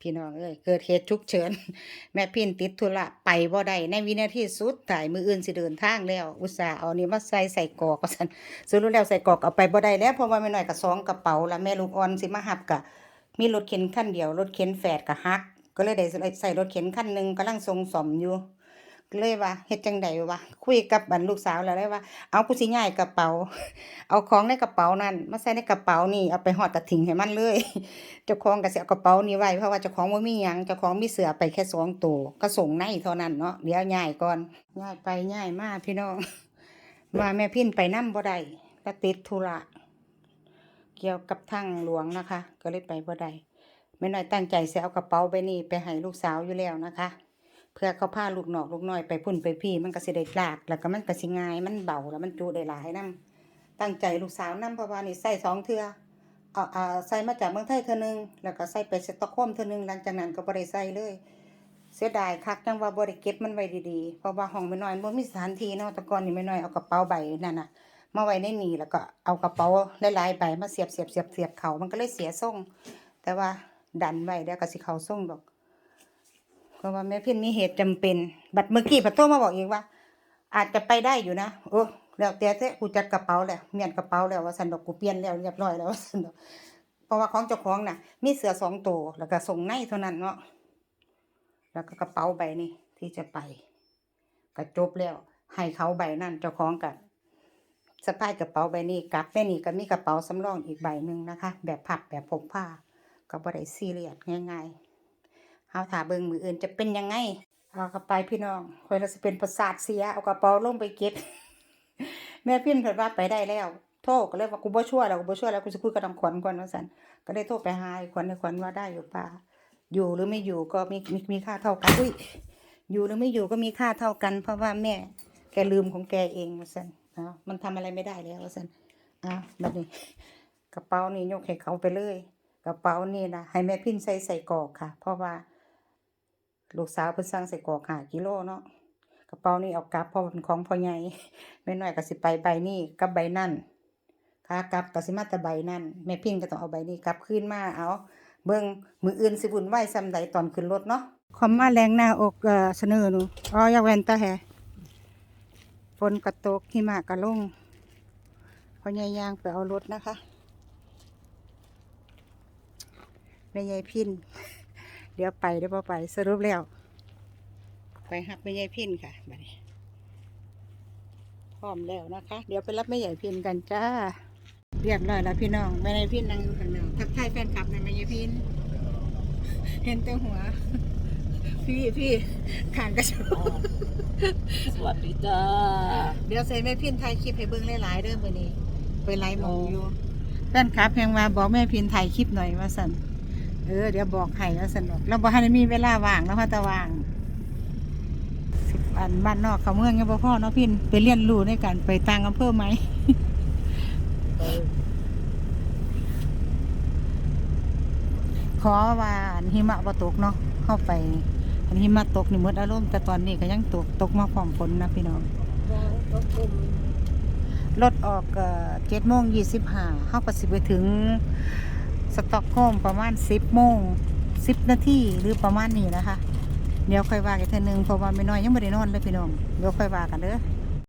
พี่น้องเอ้ยเกิดเหตุฉุกเฉิน แม่พินติดธุระไปบ่ได้ในวินาทีสุดถ่ายมืออื่นสิเดินทางแล้ว อุตส่าห์เอานี่มาใส่ใส่กอกว่าซั่นสรุปแล้วใส่กอกเอาไปบ่ได้แล้วเพราะว่าแม่น้อยกับสองกระเป๋าละแม่ลูกอ่อนสิมาหับกะมีรถเข็นขั้นเดียวรถเข็นแฝดก็ฮัก ก็เลยได้ใส่รถเข็นขั้นหนึ่งกำลังทรงสมอยู่ เลยว่าเฮ็ดจังใดวะคุยกับบันลูกสาวแล้วเลยว่า เอากูสิย้ายกระเป๋า เอาของในกระเป๋านั่นมาใส่ในกระเป๋านี่เอาไปฮอดตะถิงให้มันเลยเจ้าของก็สิเอากระเป๋านี้ไว้เพราะว่าเจ้าของบ่มีหยังเจ้าของมีเสื้อไปแค่สองตัวก็ส่งในเท่านั้นเนาะเดี๋ยวย้ายก่อนย้ายไปย้ายมาพี่น้องว่าแม่พินไปนํบ่ได้ก็ติดธุระเกี่ยวกับทางหลวงนะคะ ก็เลยไปบ่ได้แม่น้อยตั้งใจสิเอากระเป๋าใบนี้ไปให้ลูกสาวอยู่แล้วนะคะ พื่อเขาพาลูกนอกลูกน้อยไปพุ่นไปพี่ มันก็สิได้ลาก แล้วก็มันก็สิง่าย มันเบาแล้วมันจุได้หลายนํตั้งใจลูกสาวนํเพราะว่านี่ใส่สองเทือเอาเอาใส่มาจากเมืองไทยเทือนึง แล้วก็ใส่ไปสต็อกโฮมเทือนึงหลังจากนั้นก็บ่ได้ใส่เลย เสียดายคักจังว่าบ่ได้เก็บมันไว้ดีๆเพราะว่าห้องแม่น้อยบ่มีสถานที่เนาะแต่ก่อนนี่แม่น้อยเอากระเป๋าใบนั่นน่ะมาไว้ในนี่แล้วก็เอากระเป๋าหลายๆใบมาเสียบเสียบเสียบเสียบเขามันก็เลยเสียทรงแต่ว่าดันไว้แล้วก็สิเขาทรงดอก เพราะว่าแม่พินมีเหตุจำเป็น บัดเมื่อกี้ปัดโทรมาบอกอีกว่า อาจจะไปได้อยู่นะโอ้แล้วแต่เถอะกูจัดกระเป๋าแล้วเมียนกระเป๋าแล้วว่าสันดอกกูเปลี่ยนแล้วเรียบร้อยแล้วสันดอกเพราะว่าของเจ้าของน่ะ มีเสือสองตัวแล้วก็ส่งในเท่านั้นเนาะแล้วก็กระเป๋าใบนี้ที่จะไปก็จบแล้ว ให้เขาใบนั่นเจ้าของกับสะพายกระเป๋าใบนี้กลับแม่นี่ก็มีกระเป๋าสำรองอีกใบหนึ่งนะคะ แบบพับแบบพกผ้าก็บ่ได้ซีเรียสง่าย ๆ เฮาถาเบิงมืออื่นจะเป็นยังไง เอากระไปพี่น้องคอยเราสิเป็นประสาทเสีย เอากระเป๋าลงไปเก็บ แม่พินเพิ่นว่าไปได้แล้ว โทรก็เลยว่ากูบ่ช่วยแล้วกูบ่ช่วยแล้วกูสิคุยกับน้ำขวัญก่อนว่าซั่นก็เลยโทรไปหาขวัญไอ้ขวัญว่าได้อยู่ป่าอยู่หรือไม่อยู่ก็มีมีมีค่าเท่ากันอุ้ยอยู่หรือไม่อยู่ก็มีค่าเท่ากัน เพราะว่าแม่ แกลืมของแกเองว่าซั่นอ้าวมันทำอะไรไม่ได้แล้วว่าซั่นอ้าวบัดนี้ กระเป๋านี่ยกให้เขาไปเลย กระเป๋านี่นะให้แม่พินใส่ใส่กอกค่ะ เพราะว่า ลูกสาวเพิ่นสั่งใส่กรอกหากิโลเนาะกระเป๋านี่เอากลับเพราะเป็นของพ่อใหญ่แม่น้อยก็สิไปใบนี้กับใบนั่นค่ากลับก็สิมาแต่ใบนั่นแม่พินก็ต้องเอาใบนี้กลับคืนมาเอา เบิ่งมืออื่นสิบุญไหวซ้ำใดตอนขึ้นรถเนาะคอมมาแรงหน้าอกเสนอหนูอ๋อยาแวนตาแฮฝนกระตกหิมะกระลงพ่อใหญ่ยางไปเอารถนะคะแม่ใหญ่พิน ดี๋ยวไปเดี๋ยวบ่ไปสรุปแล้ว ไปหักแม่ใหญ่พินค่ะบัดนี้พร้อมแล้วนะคะ เดี๋ยวไปรับแม่ใหญ่พินกันจ้าเรียบร้อยแล้วพี่น้องแม่ใหญ่พินนั่งอยู่ข้างนอกทักทายแฟนคลับในะแม่ใหญ่พินเห็นแต่หัว พี่พี่ขางกระจกสวัสดีจ้าเดี๋ยวใส่แม่พินถ่ายคลิปให้เบิ่งหลายๆเด้อมื้อนี้ไปไลฟ์หมองอยู่แฟนคลับแพงว่าบอกแม่พินถ่ายคลิปหน่อยว่าซั่น เออเดี๋ยวบอกให้ว่าซั่นดอกเราบ่ทันได้มีเวลาว่างแล้วพอต่ว่างสิบอันบ้านนอกเขาเมืองยังบ่พ่อเนาะพินไปเรียนรู้ในการไปต่างอำเภอไหมขอว่านหิมะบ่ตกเนาะเข้าไปอันหิมะตกนี่หมดอารมณ์แต่ตอนนี้ก็ยังตกตกมาพร้อมฝนนะพี่น้องรถออกเจ็ดโมงยี่สิบห้าเขาก็สิไปถึง ต็อกโฮมประมาณสิบโมงสิบนาทีหรือประมาณนี้นะคะ เดี๋ยวค่อยว่ากันเทนึงเพราะว่าไม่น้อยยังไม่ได้นอนเลยพี่น้องเดี๋ยวค่อยว่ากันเด้อ